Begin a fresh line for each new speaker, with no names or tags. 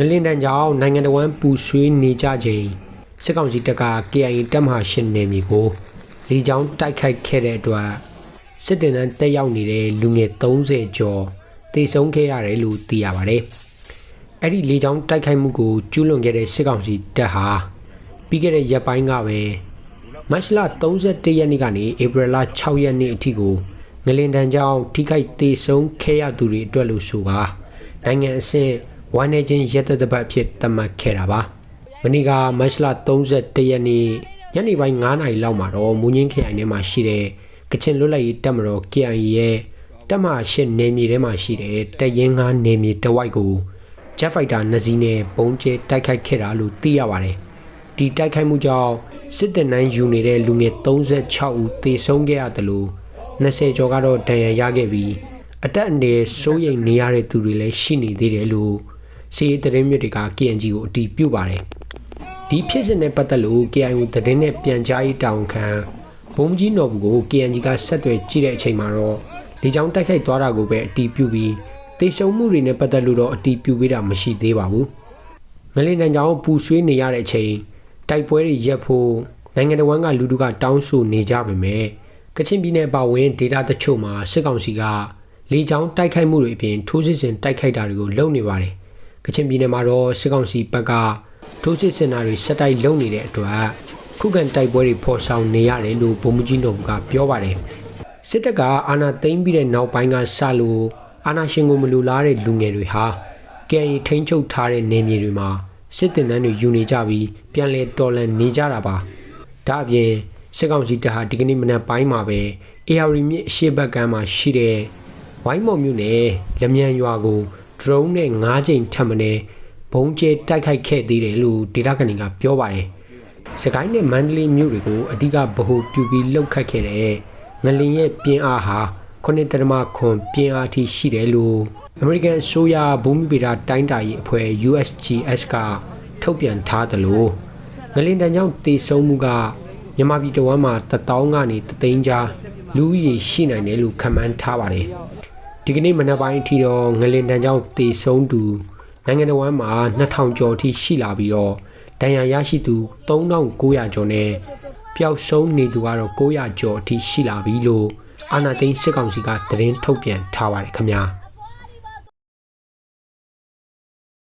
ငလင်တန်ကြောင့်နိုင်ငံတော်ဝန်ပူဆွေးနေကြချိန်စစ်ကောင်စီတပ်က KIA တပ်မဟာရှင်နယ်မြေကိုလေကြောင်းတိုက်ခိုက်ခဲ့တဲ့အတွက်စစ်တင်တန်းတက်ရောက်နေတဲ့လူငယ်30ကျော်တေဆုံးခဲ့ရတယ်လို့သိရပါတယ်။အဲ့ဒီလေကြောင်းတိုက်ခိုက်မှုကိုကျူးလွန်ခဲ့တဲ့စစ်ကောင်စီတပ်ဟာပြီးခဲ့တဲ့ရက်ပိုင်းကပဲမတ်လ31ရက်နေ့ကနေဧပြီလ6ရက်နေ့အထိကိုငလင်တန်ကြောင့်ထိခိုက်တေဆုံးခဲ့ရသူတွေအတွက်လို့ဆိုပါနိုင်ငံအဆင့် ဝိုင်းနေချင်းရက်သက်သက်အဖြစ်သတ်မှတ်ခဲ့တာပါမနေ့ကမတ်လ31ရက်နေ့ညနေပိုင်း9နာရီလောက်မှာတော့မူငင်းခရိုင်ထဲမှာရှိတဲ့ကချင်လွတ်လပ်ရေးတပ်မတော် KIA ရဲ့တပ်မရှစ်နေမြေထဲမှာရှိတဲ့တပ်ရင်း9နေမြေတဝိုက်ကို Jet Fighter နှစ်စီးနဲ့ပုံကျဲတိုက်ခိုက်ခဲ့တာလို့သိရပါတယ်ဒီတိုက်ခိုက်မှုကြောင့်စစ်တပ်နိုင်ယူနေတဲ့လူငယ်36ဦးသေဆုံးခဲ့ရတယ်လို့20ကျော်ကတော့ဒဏ်ရာရခဲ့ပြီးအတက်အနည်းစိုးရိမ်နေရတဲ့သူတွေလည်းရှိနေသေးတယ်လို့ စီးရေးသတင်းမြစ်တွေက KNG ကိုအတည်ပြုပါတယ်ဒီဖြစ်စဉ်နဲ့ပတ်သက်လို့ KIO သတင်းနဲ့ပြန်ကြားရေးတာဝန်ခံဘုံကြီးနော်ဘူးကို KNG ကဆက်သွယ်ကြည့်တဲ့အချိန်မှာတော့လေကြောင်းတိုက်ခိုက်သွားတာကိုပဲအတည်ပြုပြီးတေဆုံမှုတွေနဲ့ပတ်သက်လို့တော့အတည်ပြုပေးတာမရှိသေးပါဘူးငလင်တန်ကြောင်ပူဆွေးနေရတဲ့အချိန်တိုက်ပွဲတွေရက်ဖို့နိုင်ငံတော်ဝန်ကလူတို့ကတောင်းဆိုနေကြပါမယ်ကချင်ပြည်နယ်ပါဝင်ဒေတာတချို့မှာစစ်ကောင်စီကလေကြောင်းတိုက်ခိုက်မှုတွေအပြင်ထိုးစစ်ဆင်တိုက်ခိုက်တာတွေကိုလုပ်နေပါတယ် ကချင်ပြည်နယ်မှာတော့စစ်ကောင်စီဘက်ကထိုးစစ်ဆင်တာတွေဆက်တိုက်လုပ်နေတဲ့အတွက်ခုခံတိုက်ပွဲတွေဖော်ဆောင်နေရတယ်လို့ဗိုလ်မှူးကြီးတော်ကပြောပါတယ်စစ်တပ်ကအာဏာသိမ်းပြီးတဲ့နောက်ပိုင်းကစလို့အာဏာရှင်ကိုမလူလားတဲ့လူငယ်တွေဟာ KIA ထိန်းချုပ်ထားတဲ့နေမြေတွေမှာစစ်တင်တန်းတွေယူနေကြပြီးပြန်လည်တော်လှန်နေကြတာပါဒါအပြင်စစ်ကောင်စီတပ်ဟာဒီကနေ့မနက်ပိုင်းမှာပဲ AR မြစ်အရှေ့ဘက်ကမ်းမှာရှိတဲ့ဝိုင်းမော်မြို့နယ်လမြန်ရွာကို drone နဲ့၅ကြိမ်ထပ်မံဘုံကျဲတိုက်ခိုက်ခဲ့သေးတယ်လို့ဒေတာကန်ကပြောပါတယ်စကိုင်းနဲ့မန္တလေးမြို့တွေကိုအဓိကဗဟိုပြုပြီးလှုပ်ခတ်ခဲ့တဲ့ငလင်ရဲ့ပြင်းအားဟာ9.3ခွန်ပြင်းအားထိရှိတယ်လို့ American အစိုးရဘုံမိဗေဒတိုင်းတာရေးအဖွဲ့ USGS ကထုတ်ပြန်ထားသလိုငလင်တန်ကြောင့်တေဆုံးမှုကမြန်မာပြည်တော်ဝန်မှာ1000ကနေ3000ကြားလူဦးရေရှိနိုင်တယ်လို့ခန့်မှန်းထားပါတယ် ဒီကနေ့မနက်ပိုင်းအထိတော့ငလင်တန်ကြောင့်တေဆုံးသူနိုင်ငံတော်ဝန်မှာ2000ကျော်အထိရှိလာပြီးတော့ဒဏ်ရာရရှိသူ3900ကျော်နဲ့ပျောက်ဆုံးနေသူကတော့900ကျော်အထိရှိလာပြီလို့အာနာသိန်းစစ်ကောင်စီကသတင်းထုတ်ပြန်ထားပါတယ်ခင်ဗျာ။